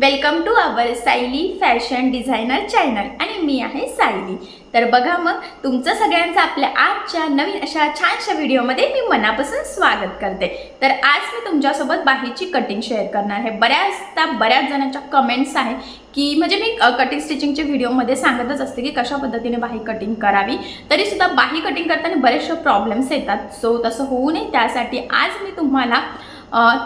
Welcome to our Sayali fashion designer channel आणि मी आहे सायली तर बघा मग तुमचं सगळ्यांचं आपल्या आजच्या नवीन अशा छानशा व्हिडिओमध्ये मी मनापासून स्वागत करते. तर आज मी तुमच्यासोबत बाहीची कटिंग शेअर करणार आहे. बऱ्याचदा बऱ्याच जणांच्या कमेंट्स आहे की म्हणजे मी कटिंग स्टिचिंगच्या व्हिडिओमध्ये सांगतच असते की कशा पद्धतीने बाही कटिंग करावी. तरीसुद्धा बाही कटिंग करताना बरेचसे प्रॉब्लेम्स येतात. सो तसं होऊ नये. त्यासाठी आज मी तुम्हाला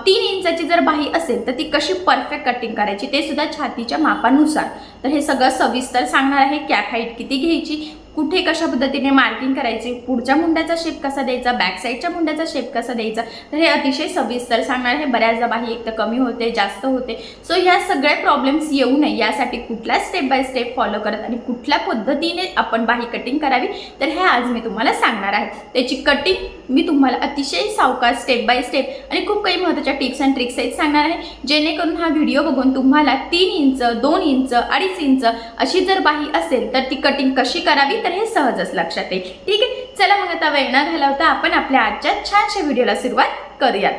तीन इंचाची जर बाही असेल तर ती कशी परफेक्ट कटिंग करायची? ते सुद्धा छातीच्या मापानुसार. तर हे सगळं सविस्तर सांगणार आहे. कॅप हाईट किती घ्यायची? कुठे कशा पद्धतीने मार्किंग करायचे पुढच्या मुंड्याचा शेप कसा द्यायचा बॅक साईडच्या मुंड्याचा शेप कसा द्यायचा तर हे अतिशय सविस्तर सांगणार हे बऱ्याचदा बाही एक तर कमी होते जास्त होते. सो ह्या सगळ्या प्रॉब्लेम्स येऊ नये. यासाठी कुठला स्टेप बाय स्टेप फॉलो करत आणि कुठल्या पद्धतीने आपण बाही कटिंग करावी तर हे आज मी तुम्हाला सांगणार आहे. त्याची कटिंग मी तुम्हाला अतिशय सावकाश स्टेप बाय स्टेप आणि खूप काही महत्त्वाच्या टिप्स अँड ट्रिक्स आहेत सांगणार आहे. जेणेकरून हा व्हिडिओ बघून तुम्हाला तीन इंच दोन इंच अडीच इंच अशी जर बाही असेल तर ती कटिंग कशी करावी? तर हे सहजच लक्षात येईल. ठीक आहे? चला मग आता वेळ न घालवता आपण आपल्या आजच्या छानशा व्हिडिओला सुरुवात करूयात.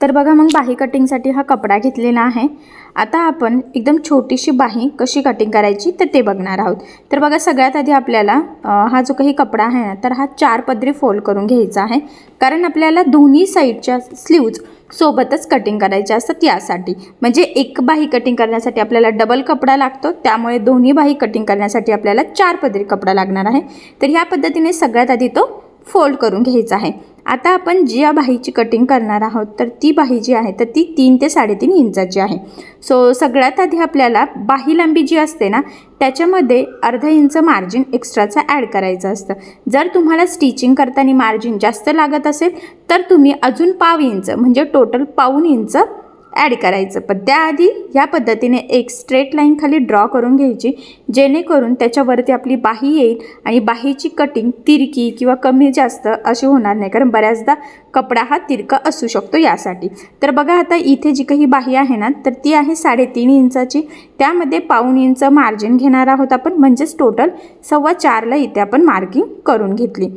तर बघा मग बाही कटिंगसाठी हा कपडा घेतलेला आहे. आता आपण एकदम छोटीशी बाही कशी कटिंग करायची तर ते बघणार आहोत. तर बघा सगळ्यात आधी आपल्याला हा जो काही कपडा आहे ना तर हा चार पदरी फोल्ड करून घ्यायचा आहे. कारण आपल्याला दोन्ही साईडच्या स्लीव्ज सोबतच कटिंग करायच्या असतात यासाठी. म्हणजे एक बाही कटिंग करण्यासाठी आपल्याला डबल कपडा लागतो त्यामुळे दोन्ही बाही कटिंग करण्यासाठी आपल्याला चार पदरी कपडा लागणार आहे. तर ह्या पद्धतीने सगळ्यात आधी तो फोल्ड करून घ्यायचा आहे. आता आपण जी या बाहीची कटिंग करणार आहोत तर ती बाही जी आहे तर ती तीन ते साडेतीन इंचाची आहे. सो सगळ्यात आधी आपल्याला बाही लांबी जी असते ना त्याच्यामध्ये अर्धा इंच मार्जिन एक्स्ट्राचं ॲड करायचं असतं. जर तुम्हाला स्टिचिंग करताना मार्जिन जास्त लागत असेल तर तुम्ही अजून पाव इंच म्हणजे टोटल पाऊन इंच ॲड करायचं. पण त्याआधी या पद्धतीने एक स्ट्रेट लाईन खाली ड्रॉ करून घ्यायची जेणेकरून त्याच्यावरती आपली बाही येईल आणि बाहीची कटिंग तिरकी किंवा कमी जास्त अशी होणार नाही. कारण बऱ्याचदा कपडा हा तिरका असू शकतो यासाठी. तर बघा आता इथे जी काही बाही आहे ना तर ती आहे साडेतीन इंचाची. त्यामध्ये पाऊन इंच मार्जिन घेणार आहोत आपण. म्हणजेच टोटल सव्वा चारला इथे आपण मार्किंग करून घेतली.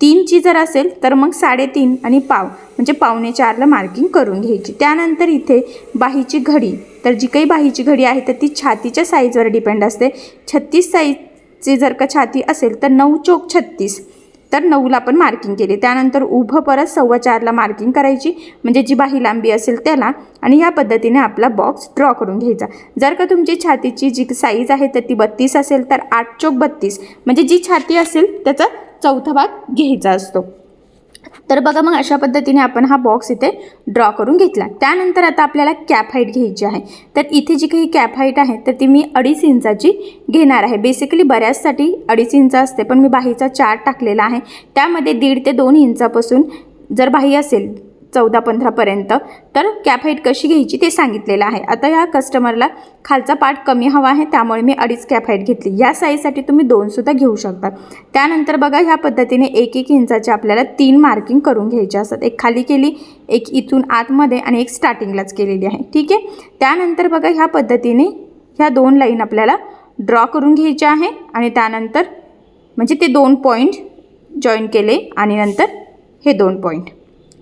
तीनची जर असेल तर मग साडेतीन आणि पाव म्हणजे पावणे चारला मार्किंग करून घ्यायची. त्यानंतर इथे बाहीची घडी तर जी काही बाहीची घडी आहे तर ती छातीच्या साईजवर डिपेंड असते. छत्तीस साईजची जर का छाती असेल तर नऊ चोक छत्तीस तर नऊला पण मार्किंग केली. त्यानंतर उभं परत सव्वा चारला मार्किंग करायची म्हणजे जी बाही लांबी असेल त्याला आणि ह्या पद्धतीने आपला बॉक्स ड्रॉ करून घ्यायचा. जर का तुमची छातीची जी साईज आहे तर ती बत्तीस असेल तर आठ चोक बत्तीस म्हणजे जी छाती असेल त्याचा चौथा भाग घ्यायचा असतो. तर बघा मग अशा पद्धतीने आपण हा बॉक्स इथे ड्रॉ करून घेतला. त्यानंतर आता आपल्याला कॅप हाईट घ्यायची आहे. तर इथे जी काही कॅप हाईट आहे तर ती मी अडीच इंचाची घेणार आहे. बेसिकली बऱ्याचसाठी अडीच इंच असते पण मी बाहीचा चार्ट टाकलेला आहे. त्यामध्ये दीड ते दोन इंचापासून जर बाही असेल चौदा पंधरापर्यंत. तर कॅप हाईट कशी घ्यायची ते सांगितलेलं आहे. आता या कस्टमरला खालचा पार्ट कमी हवा आहे त्यामुळे मी अडीच कॅप हाईट घेतली. या साईजसाठी तुम्ही दोनसुद्धा घेऊ शकता. त्यानंतर बघा ह्या पद्धतीने एक एक इंचाचे आपल्याला तीन मार्किंग करून घ्यायचे असतात. एक खाली केली एक इथून आतमध्ये आणि एक स्टार्टिंगलाच केलेली आहे. ठीक आहे? त्यानंतर बघा ह्या पद्धतीने ह्या दोन लाईन आपल्याला ड्रॉ करून घ्यायच्या आहे आणि त्यानंतर म्हणजे ते दोन पॉईंट जॉईन केले आणि नंतर हे दोन पॉईंट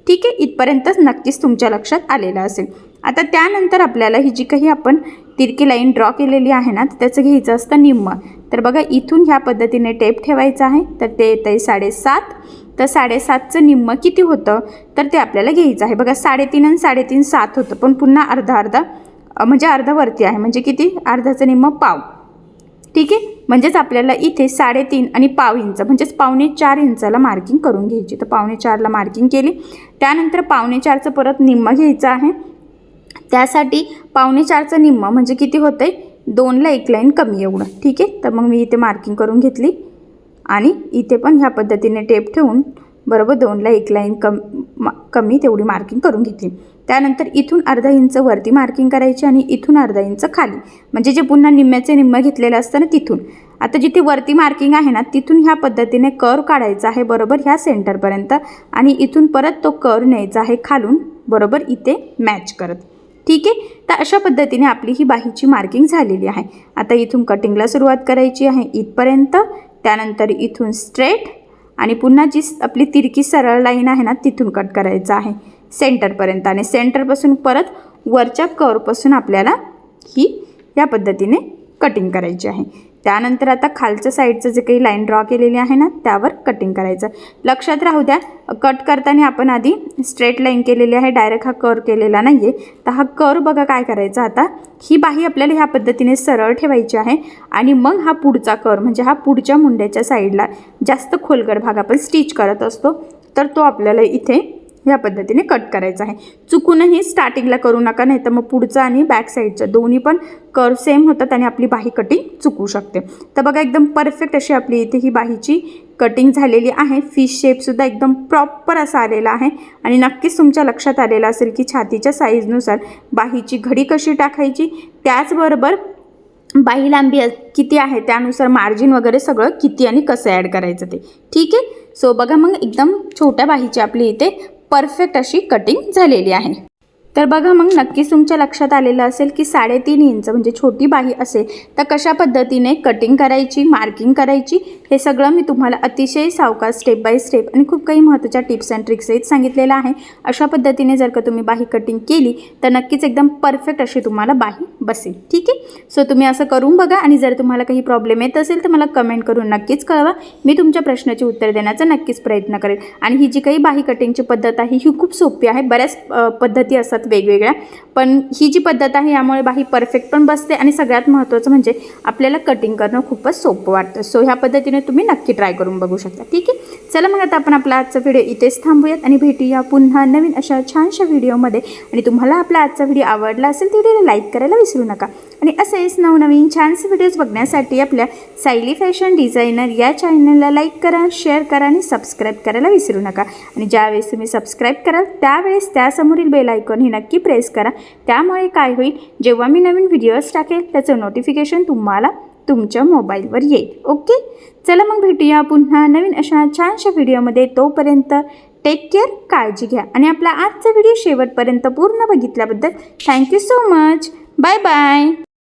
ठीक आहे इथपर्यंतच नक्कीच तुमच्या लक्षात आलेलं असेल. आता त्यानंतर आपल्याला ही जी काही आपण तिरकी लाईन ड्रॉ केलेली आहे ना तर त्याचं घ्यायचं असतं निम्म. तर बघा इथून ह्या पद्धतीने टेप ठेवायचं आहे तर ते येतं आहे साडेसात. तर साडेसातचं निम्म किती होतं? तर ते आपल्याला घ्यायचं आहे. बघा साडेतीन आणि साडेतीन सात होतं पण पुन्हा अर्धा अर्धा म्हणजे अर्धा वरती आहे. म्हणजे किती? अर्धाचं निम्म पाव. ठीक आहे? म्हणजेच आपल्याला इथे साडेतीन आणि पाव इंच म्हणजेच पावणे चार इंचाला मार्किंग करून घ्यायची. तर पावणे चारला मार्किंग केली. त्यानंतर पावणे चारचं परत निम्म घ्यायचं आहे. त्यासाठी पावणे चारचं निम्म म्हणजे किती होतं आहे दोनला एक लाईन कमी एवढं. ठीक आहे? तर मग मी इथे मार्किंग करून घेतली. आणि इथे पण ह्या पद्धतीने टेप ठेवून बरोबर दोनला एक लाईन कम मा कमी तेवढी मार्किंग करून घेतली. त्यानंतर इथून अर्धा इंच वरती मार्किंग करायची आणि इथून अर्धा इंच खाली. म्हणजे जे पुन्हा निम्म्याचे निम्म घेतलेलं असतं ना तिथून. आता जिथे वरती मार्किंग आहे ना तिथून ह्या पद्धतीने कर काढायचा आहे बरोबर ह्या सेंटरपर्यंत आणि इथून परत तो कर न्यायचा आहे खालून बरोबर इथे मॅच करत. ठीक आहे? तर अशा पद्धतीने आपली ही बाहीची मार्किंग झालेली आहे. आता इथून कटिंगला सुरुवात करायची आहे इथपर्यंत त्यानंतर इथून स्ट्रेट आणि पुन्हा जी आपली तिरकी सरळ लाईन आहे ना तिथून कट करायचं आहे. सेंटरपर्यंत. आणि सेंटरपासून परत वरच्या कवरपासून आपल्याला ही या पद्धतीने कटिंग करायची आहे. त्यानंतर आता खालच्या साईडचं जे काही लाईन ड्रॉ केलेली आहे ना त्यावर कटिंग करायचं. लक्षात राहू द्या कट करताना आपण आधी स्ट्रेट लाईन केलेली आहे डायरेक्ट हा कर केलेला नाही आहे तर हा कर बघा काय करायचा आता ही बाही आपल्याला ह्या पद्धतीने सरळ ठेवायची आहे आणि मग हा पुढचा कर म्हणजे हा पुढच्या मुंड्याच्या साईडला जास्त खोलगड भाग आपण स्टिच करत असतो तर तो आपल्याला इथे ह्या पद्धतीने कट करायचा आहे. चुकूनही स्टार्टिंगला करू नका नाही तर मग पुढचं आणि बॅक साईडचं दोन्ही पण कर सेम होतात आणि आपली बाही कटिंग चुकू शकते. तर बघा एकदम परफेक्ट अशी आपली इथे ही बाहीची कटिंग झालेली आहे. फिश शेपसुद्धा एकदम प्रॉपर असा आलेला आहे. आणि नक्कीच तुमच्या लक्षात आलेलं असेल की छातीच्या साईजनुसार बाहीची घडी कशी टाकायची त्याचबरोबर बाही लांबी किती आहे त्यानुसार मार्जिन वगैरे सगळं किती आणि कसं ॲड करायचं ते. ठीक आहे? सो बघा मग एकदम छोट्या बाहीची आपली इथे परफेक्ट अशी कटिंग झालेली आहे. तर बघा मग नक्कीच तुमच्या लक्षात आलेलं असेल की साडेतीन इंच म्हणजे छोटी बाही असेल तर कशा पद्धतीने कटिंग करायची मार्किंग करायची हे सगळं मी तुम्हाला अतिशय सावकाश स्टेप बाय स्टेप आणि खूप काही महत्त्वाच्या टिप्स अँड ट्रिक्सही सांगितलेलं आहे. अशा पद्धतीने जर का तुम्ही बाही कटिंग केली तर नक्कीच एकदम परफेक्ट अशी तुम्हाला बाही बसेल. ठीक आहे? सो तुम्ही असं करून बघा आणि जर तुम्हाला काही प्रॉब्लेम येत असेल तर मला कमेंट करून नक्कीच कळवा. मी तुमच्या प्रश्नाची उत्तर देण्याचा नक्कीच प्रयत्न करेन आणि ही जी काही बाही कटिंगची पद्धत आहे ही खूप सोपी आहे. बऱ्याच पद्धती असतात. वेगवेगळ्या. पण ही जी पद्धत आहे यामुळे बाही परफेक्ट पण बसते आणि सगळ्यात महत्त्वाचं म्हणजे आपल्याला कटिंग करणं खूपच सोपं वाटतं. सो ह्या पद्धतीने तुम्ही नक्की ट्राय करून बघू शकता. ठीक आहे? चला मग आता आपण आपला आजचा व्हिडिओ इथेच थांबूयात आणि भेटूया पुन्हा नवीन अशा छानशा व्हिडिओमध्ये आणि तुम्हाला आपला आजचा व्हिडिओ आवडला असेल तर व्हिडिओला लाईक करायला विसरू नका. आणि असेच नवनवीन छानसे व्हिडिओज बघण्यासाठी आपल्या सायली फॅशन डिझायनर या चॅनलला लाईक करा शेअर करा आणि सबस्क्राईब करायला विसरू नका. आणि ज्यावेळेस तुम्ही सबस्क्राईब कराल त्यावेळेस त्यासमोरील बेल आयकॉन हे नक्की प्रेस करा. त्यामुळे काय होईल जेव्हा मी नवीन व्हिडिओज टाकेल त्याचं नोटिफिकेशन तुम्हाला तुमच्या मोबाईलवर येईल. ओके चला मग भेटूया पुन्हा नवीन अशा छानशा व्हिडिओमध्ये तोपर्यंत टेक केअर काळजी घ्या. आणि आपला आजचा व्हिडिओ शेवटपर्यंत पूर्ण बघितल्याबद्दल thank you so much bye bye